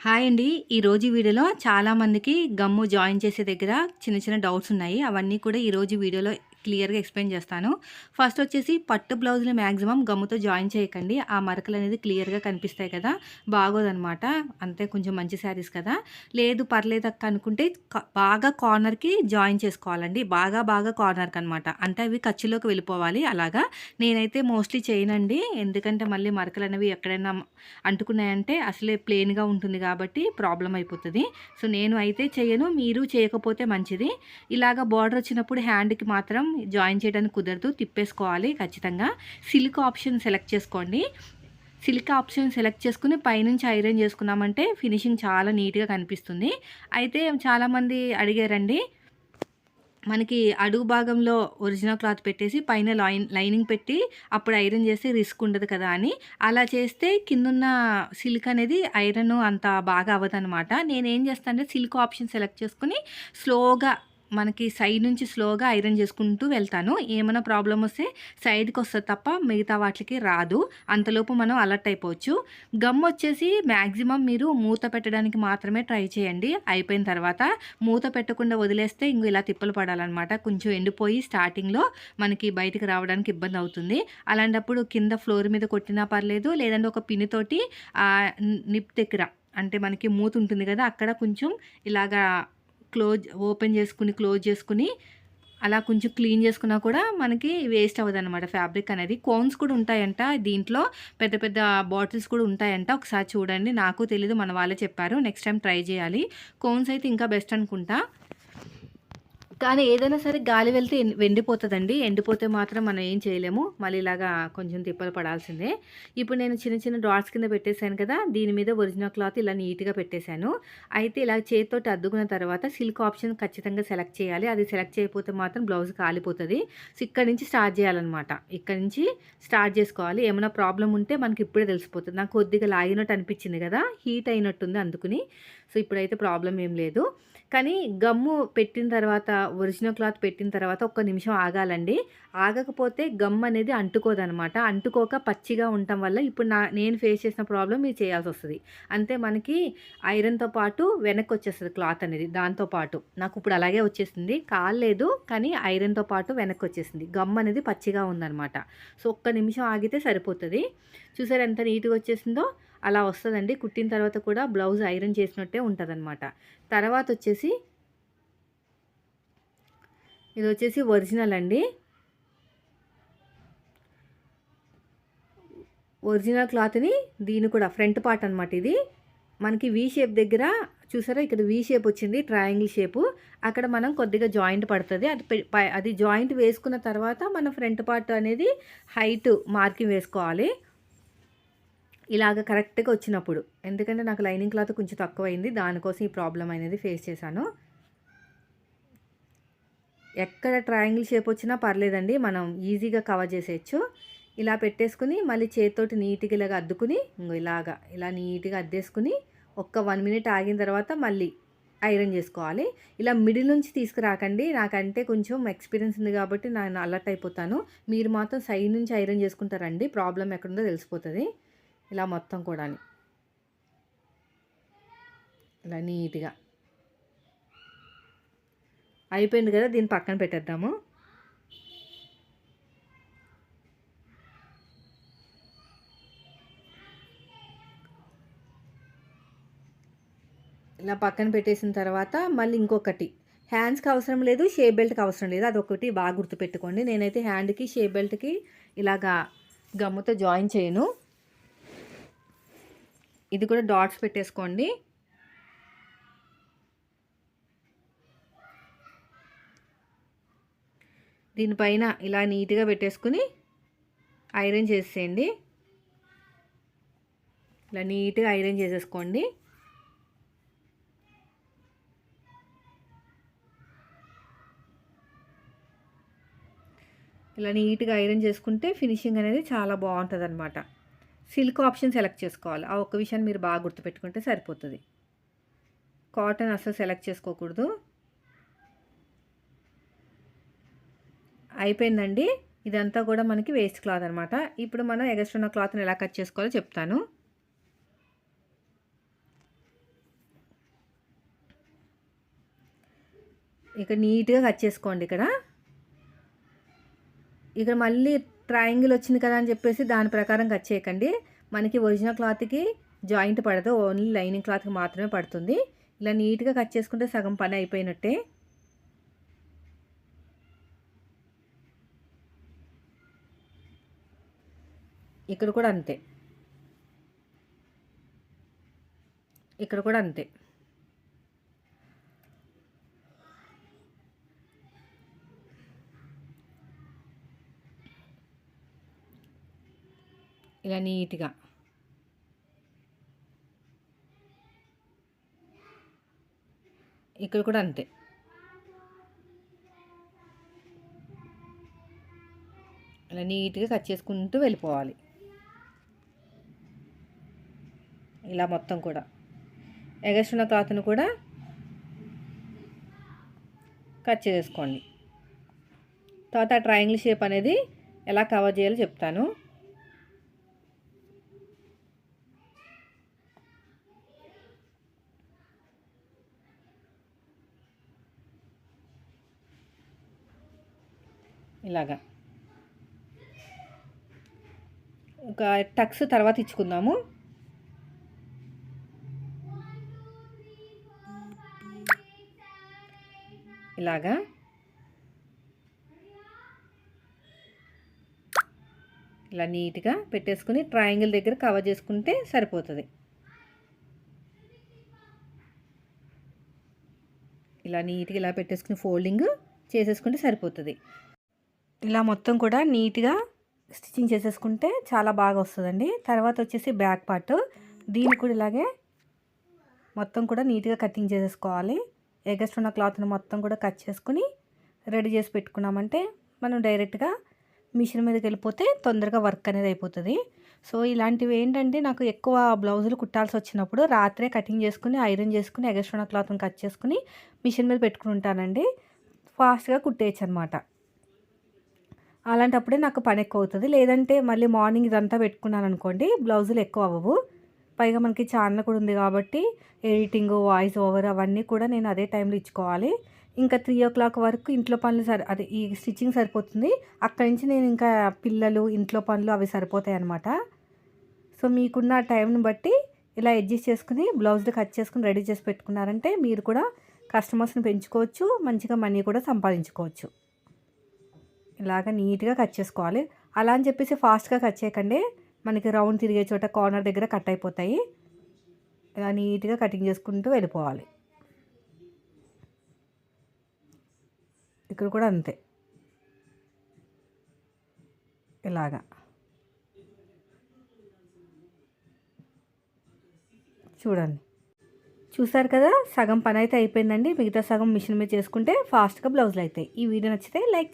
Hi అండి. ఈరోజు వీడియోలో చాలామందికి గమ్ము జాయిన్ చేసే దగ్గర చిన్న చిన్న డౌట్స్ ఉన్నాయి. అవన్నీ కూడా ఈరోజు వీడియోలో క్లియర్గా ఎక్స్ప్లెయిన్ చేస్తాను. ఫస్ట్ వచ్చేసి పట్టు బ్లౌజ్ని మ్యాక్సిమం గమ్ముతో జాయిన్ చేయకండి. ఆ మరకలు అనేది క్లియర్గా కనిపిస్తాయి కదా బాగోదనమాట. అంతే కొంచెం మంచి శారీస్ కదా. లేదు పర్లేదు అక్క అనుకుంటే బాగా కార్నర్కి జాయిన్ చేసుకోవాలండి. బాగా బాగా కార్నర్కి అనమాట అంటే అవి ఖర్చులోకి వెళ్ళిపోవాలి అలాగా. నేనైతే మోస్ట్లీ చేయనండి. ఎందుకంటే మళ్ళీ మరకలు అనేవి ఎక్కడైనా అంటుకున్నాయంటే అసలే ప్లెయిన్గా ఉంటుంది కాబట్టి ప్రాబ్లం అయిపోతుంది. సో నేను అయితే చేయను మీరు చేయకపోతే మంచిది. ఇలాగ బార్డర్ వచ్చినప్పుడు హ్యాండ్కి మాత్రం జాయిన్ చేయడానికి కుదరదు తిప్పేసుకోవాలి ఖచ్చితంగా. సిల్క్ ఆప్షన్ సెలెక్ట్ చేసుకోండి. సిల్క్ ఆప్షన్ సెలెక్ట్ చేసుకుని పైనుంచి ఐరన్ చేసుకున్నామంటే ఫినిషింగ్ చాలా నీట్గా కనిపిస్తుంది. అయితే చాలామంది అడిగారండి మనకి అడుగు భాగంలో ఒరిజినల్ క్లాత్ పెట్టేసి పైన లైన్ లైనింగ్ పెట్టి అప్పుడు ఐరన్ చేస్తే రిస్క్ ఉండదు కదా అని. అలా చేస్తే కిందున్న సిల్క్ అనేది ఐరన్ అంత బాగా అవ్వదనమాట నేను ఏం చేస్తాను అంటే సిల్క్ ఆప్షన్ సెలెక్ట్ చేసుకుని స్లోగా మనకి సైడ్ నుంచి స్లోగా ఐరన్ చేసుకుంటూ వెళ్తాను. ఏమైనా ప్రాబ్లం వస్తే సైడ్కి వస్తుంది తప్ప మిగతా వాటికి రాదు. అంతలోపు మనం అలర్ట్ అయిపోవచ్చు. గమ్ వచ్చేసి మ్యాక్సిమం మీరు మూత పెట్టడానికి మాత్రమే ట్రై చేయండి. అయిపోయిన తర్వాత మూత పెట్టకుండా వదిలేస్తే ఇంక ఇలా తిప్పలు పడాలన్నమాట. కొంచెం ఎండిపోయి స్టార్టింగ్లో మనకి బయటికి రావడానికి ఇబ్బంది అవుతుంది. అలాంటప్పుడు కింద ఫ్లోర్ మీద కొట్టినా పర్లేదు లేదంటే ఒక పిన్నితోటి నిప్ దగ్గర అంటే మనకి మూత ఉంటుంది కదా అక్కడ కొంచెం ఇలాగా క్లోజ్ ఓపెన్ చేసుకుని క్లోజ్ చేసుకుని అలా కొంచెం క్లీన్ చేసుకున్నా కూడా మనకి వేస్ట్ అవ్వదు అనమాట ఫ్యాబ్రిక్ అనేది. కోన్స్ కూడా ఉంటాయంట దీంట్లో. పెద్ద పెద్ద బాటిల్స్ కూడా ఉంటాయంట. ఒకసారి చూడండి. నాకు తెలీదు. మన వాళ్ళే చెప్పారు. నెక్స్ట్ టైం ట్రై చేయాలి. కోన్స్ అయితే ఇంకా బెస్ట్ అనుకుంటా. కానీ ఏదైనా సరే గాలి వెళ్తే ఎండిపోతుందండి వెండిపోతుందండి. ఎండిపోతే మాత్రం మనం ఏం చేయలేము. మళ్ళీ ఇలాగా కొంచెం తిప్పలు పడాల్సిందే. ఇప్పుడు నేను చిన్న చిన్న డాట్స్ కింద పెట్టేశాను కదా దీని మీద ఒరిజినల్ క్లాత్ ఇలా నీట్గా పెట్టేశాను. అయితే ఇలా చేతితోటి అద్దుకున్న తర్వాత సిల్క్ ఆప్షన్ ఖచ్చితంగా సెలెక్ట్ చేయాలి. అది సెలెక్ట్ చేయకపోతే మాత్రం బ్లౌజ్ కాలిపోతుంది. సో ఇక్కడ నుంచి స్టార్ట్ చేయాలన్నమాట. ఇక్కడ నుంచి స్టార్ట్ చేసుకోవాలి. ఏమైనా ప్రాబ్లం ఉంటే మనకి ఇప్పుడే తెలిసిపోతుంది. నాకు కొద్దిగా లాగినట్టు అనిపించింది కదా హీట్ అయినట్టుంది అందుకుని. సో ఇప్పుడైతే ప్రాబ్లం ఏం లేదు. కానీ గమ్ము పెట్టిన తర్వాత ఒరిజినల్ క్లాత్ పెట్టిన తర్వాత ఒక్క నిమిషం ఆగాలండి. ఆగకపోతే గమ్ అనేది అంటుకోదనమాట. అంటుకోక పచ్చిగా ఉండటం వల్ల ఇప్పుడు నా నేను ఫేస్ చేసిన ప్రాబ్లం మీరు చేయాల్సి వస్తుంది. అంతే మనకి ఐరన్తో పాటు వెనక్కి వచ్చేస్తుంది క్లాత్ అనేది దాంతో పాటు. నాకు ఇప్పుడు అలాగే వచ్చేసింది. కాలేదు కానీ ఐరన్తో పాటు వెనక్కి వచ్చేసింది. గమ్ అనేది పచ్చిగా ఉందన్నమాట సో ఒక్క నిమిషం ఆగితే సరిపోతుంది. చూసారు ఎంత నీట్గా వచ్చేసిందో? అలా వస్తుందండి. కుట్టిన తర్వాత కూడా బ్లౌజ్ ఐరన్ చేసినట్టే ఉంటుందన్నమాట. తర్వాత వచ్చేసి ఇది వచ్చేసి ఒరిజినల్ అండి. ఒరిజినల్ క్లాత్ని దీని కూడా ఫ్రంట్ పార్ట్ అనమాట ఇది. మనకి వీ షేప్ దగ్గర చూసారా? ఇక్కడ వీ షేప్ వచ్చింది ట్రయాంగిల్ షేపు అక్కడ మనం కొద్దిగా జాయింట్ పడుతుంది. అది అది జాయింట్ వేసుకున్న తర్వాత మన ఫ్రంట్ పార్ట్ అనేది హైట్ మార్కింగ్ వేసుకోవాలి. ఇలాగ కరెక్ట్గా వచ్చినప్పుడు. ఎందుకంటే నాకు లైనింగ్ క్లాత్ కొంచెం తక్కువైంది. దానికోసం ఈ ప్రాబ్లం అనేది ఫేస్ చేశాను. ఎక్కడ ట్రయాంగిల్ షేప్ వచ్చినా పర్లేదండి. మనం ఈజీగా కవర్ చేసేయచ్చు. ఇలా పెట్టేసుకుని మళ్ళీ చేతితోటి నీట్గా ఇలాగ అద్దుకుని ఇంకో ఇలాగా ఇలా నీట్గా అద్దేసుకుని ఒక్క వన్ మినిట్ ఆగిన తర్వాత మళ్ళీ ఐరన్ చేసుకోవాలి. ఇలా మిడిల్ నుంచి తీసుకురాకండి. నాకంటే కొంచెం ఎక్స్పీరియన్స్ ఉంది కాబట్టి నేను అలర్ట్ అయిపోతాను. మీరు మాత్రం సైడ్ నుంచి ఐరన్ చేసుకుంటారండి. ప్రాబ్లం ఎక్కడుందో తెలిసిపోతుంది. ఇలా మొత్తం కూడా ఇలా నీట్గా. అయిపోయింది కదా దీన్ని పక్కన పెట్టేద్దాము. ఇలా పక్కన పెట్టేసిన తర్వాత మళ్ళీ ఇంకొకటి. హ్యాండ్స్కి అవసరం లేదు షేప్ బెల్ట్కి అవసరం లేదు. అదొకటి బాగా గుర్తుపెట్టుకోండి. నేనైతే హ్యాండ్కి షేప్ బెల్ట్కి ఇలాగా గమ్ముతో జాయిన్ చేయను. ఇది కూడా డాట్స్ పెట్టేసుకోండి. దీనిపైన ఇలా నీట్గా పెట్టేసుకుని ఐరన్ చేసేయండి. ఇలా నీట్గా ఐరన్ చేసేసుకోండి. ఇలా నీట్గా ఐరన్ చేసుకుంటే ఫినిషింగ్ అనేది చాలా బాగుంటుంది అనమాట సిల్క్ ఆప్షన్ సెలెక్ట్ చేసుకోవాలి. ఆ ఒక్క విషయాన్ని మీరు బాగా గుర్తుపెట్టుకుంటే సరిపోతుంది. కాటన్ అసలు సెలెక్ట్ చేసుకోకూడదు. అయిపోయిందండి. ఇదంతా కూడా మనకి వేస్ట్ క్లాత్ అనమాట ఇప్పుడు మనం ఎగస్ట్రా ఉన్న క్లాత్ని ఎలా కట్ చేసుకోవాలో చెప్తాను. ఇక్కడ నీట్గా కట్ చేసుకోండి ఇక్కడ. ఇక్కడ మళ్ళీ ట్రయాంగిల్ వచ్చింది కదా అని చెప్పేసి దాని ప్రకారం కట్ చేయకండి. మనకి ఒరిజినల్ క్లాత్కి జాయింట్ పడదు. ఓన్లీ లైనింగ్ క్లాత్కి మాత్రమే పడుతుంది. ఇలా నీట్గా కట్ చేసుకుంటే సగం పని అయిపోయినట్టే. ఇక్కడ కూడా అంతే. ఇక్కడ కూడా అంతే. ఇలా నీట్గా. ఇక్కడ కూడా అంతే. ఇలా నీట్గా కట్ చేసుకుంటూ వెళ్ళిపోవాలి. ఇలా మొత్తం కూడా. ఎగస్ట్రున్న క్లాత్ను కూడా కట్ చేసుకోండి తర్వాత ట్రయాంగిల్ షేప్ అనేది ఎలా కవర్ చేయాలో చెప్తాను. ఇలాగా. ఒక టక్స్ తర్వాత ఇచ్చుకుందాము. ఇలాగా. ఇలా నీట్గా పెట్టేసుకుని ట్రయాంగిల్ దగ్గర కవర్ చేసుకుంటే సరిపోతుంది. ఇలా నీట్గా ఇలా పెట్టేసుకుని ఫోల్డింగ్ చేసేసుకుంటే సరిపోతుంది. ఇలా మొత్తం కూడా నీట్గా స్టిచ్చింగ్ చేసేసుకుంటే చాలా బాగా వస్తుందండి. తర్వాత వచ్చేసి బ్యాక్ పార్ట్. దీన్ని కూడా ఇలాగే మొత్తం కూడా నీట్గా కటింగ్ చేసేసుకోవాలి. ఎగస్ట్ ఉన్న క్లాత్ని మొత్తం కూడా కట్ చేసుకుని రెడీ చేసి పెట్టుకున్నామంటే మనం డైరెక్ట్గా మిషన్ మీదకి వెళ్ళిపోతే తొందరగా వర్క్ అనేది అయిపోతుంది. సో ఇలాంటివి ఏంటంటే నాకు ఎక్కువ బ్లౌజులు కుట్టాల్సి వచ్చినప్పుడు రాత్రే కటింగ్ చేసుకుని ఐరన్ చేసుకుని ఎగస్ట్ ఉన్న క్లాత్ని కట్ చేసుకుని మిషన్ మీద పెట్టుకుని ఉంటానండి ఫాస్ట్గా కుట్టేయచ్చు అనమాట అలాంటప్పుడే నాకు పని ఎక్కువ అవుతుంది లేదంటే మళ్ళీ మార్నింగ్ ఇదంతా పెట్టుకున్నాను అనుకోండి బ్లౌజులు ఎక్కువ అవ్వవు. పైగా మనకి ఛానల్ కూడా ఉంది కాబట్టి ఎడిటింగ్ వాయిస్ ఓవర్ అవన్నీ కూడా నేను అదే టైంలో ఇచ్చుకోవాలి. ఇంకా త్రీ ఓ క్లాక్ వరకు ఇంట్లో పనులు సరి అదే ఈ స్టిచ్చింగ్ సరిపోతుంది. అక్కడి నుంచి నేను ఇంకా పిల్లలు ఇంట్లో పనులు అవి సరిపోతాయి అన్నమాట. సో మీకున్న టైంని బట్టి ఇలా అడ్జస్ట్ చేసుకుని బ్లౌజులు కట్ చేసుకుని రెడీ చేసి పెట్టుకున్నారంటే మీరు కూడా కస్టమర్స్ని పెంచుకోవచ్చు మంచిగా మనీ కూడా సంపాదించుకోవచ్చు. ఇలాగ నీట్గా కట్ చేసుకోవాలి. అలా అని చెప్పేసి ఫాస్ట్గా కట్ చేయకండి. మనకి రౌండ్ తిరిగే చోట కార్నర్ దగ్గర కట్ అయిపోతాయి. ఇలా నీట్గా కటింగ్ చేసుకుంటూ వెళ్ళిపోవాలి. ఇక్కడ కూడా అంతే. ఇలాగా. చూడండి. చూసారు కదా? సగం పని అయితే అయిపోయిందండి. మిగతా సగం మిషన్ మీద చేసుకుంటే ఫాస్ట్గా బ్లౌజులు అవుతాయి ఈ వీడియో నచ్చితే లైక్